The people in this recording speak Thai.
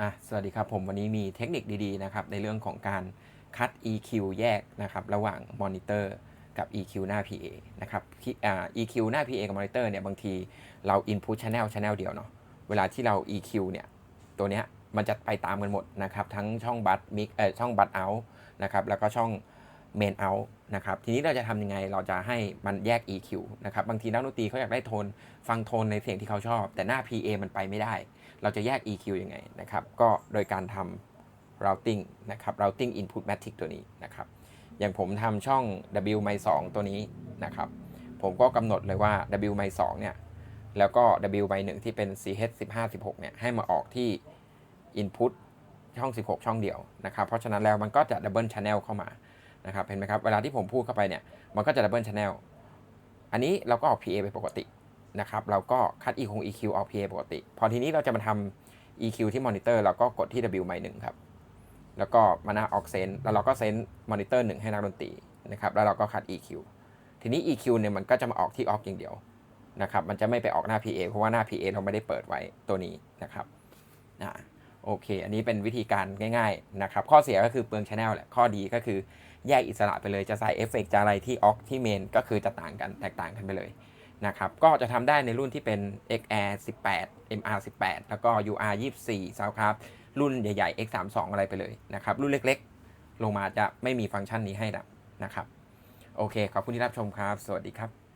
อะสวัสดีครับผมวันนี้มีเทคนิคดีๆนะครับในเรื่องของการคัด EQ แยกนะครับระหว่างมอนิเตอร์กับ EQ หน้า PA นะครับที่อ่า EQ หน้า PA กับมอนิเตอร์เนี่ยบางทีเรา Input Channel Channel เดียวเนาะเวลาที่เรา EQ เนี่ยตัวเนี้ยมันจะไปตามกันหมดนะครับทั้งช่องบัตมิกเอ่อช่องบัตเอานะครับแล้วก็ช่อง เมนเอานะครับทีนี้เราจะทำยังไงเราจะให้มันแยก EQ นะครับบางทีนักดนตรีเขาอยากได้โทนฟังโทนในเสียงที่เขาชอบ แต่หน้า PA มันไปไม่ได้ เราจะแยก EQ ยังไงนะครับก็โดยการทำ routing นะครับ routing input matrix ตัวนี้นะครับอย่างผมทำช่อง W ไม2ตัวนี้นะครับผมก็กำหนดเลยว่า W ไม2เนี่ยแล้วก็ W ไม1ที่เป็น CH 15 16เนี่ยให้มาออกที่ input ช่อง 16 ช่องเดียวนะครับเพราะฉะนั้นแล้วมันก็จะ double channel เข้ามา นะครับเห็นไหมครับ เวลาที่ผมพูดเข้าไปเนี่ยมันก็จะ double channel อันนี้เราก็ออก PA ไปปกตินะครับเราก็คัด E คง EQ ออก PA ปกติ พอทีนี้เราจะมาทำ EQ ที่มอนิเตอร์เราก็กดที่ W ไมหนึ่งครับแล้วก็มาหน้าออกเซนแล้วเราก็เซนมอนิเตอร์หนึ่งให้นักดนตรีนะครับแล้วเราก็คัด EQ ทีนี้ EQ เนี่ยมันก็จะมาออกที่ออกอย่างเดียวนะครับมันจะไม่ไปออกหน้า PA เพราะว่าหน้า PA เราไม่ได้เปิดไว้ตัวนี้นะครับอ่าโอเค อันนี้เป็นวิธีการง่าย ๆนะครับ ข้อเสียก็คือเปลืองชแนลแหละ ข้อดีก็คือ แยกอิสระไปเลยจะใส่เอฟเฟกต์จะอะไรที่ออกที่เมนก็คือจะต่างกันแตกต่างกันไปเลยนะครับก็จะทำได้ในรุ่นที่เป็น XR 18 MR 18 แล้วก็ UR 24 Soundcraft รุ่นใหญ่ๆ X 3 2อะไรไปเลยนะครับ รุ่นเล็กๆ ลงมาจะไม่มีฟังก์ชันนี้ให้นะนะครับ โอเค ขอบคุณที่รับชมครับ สวัสดีครับ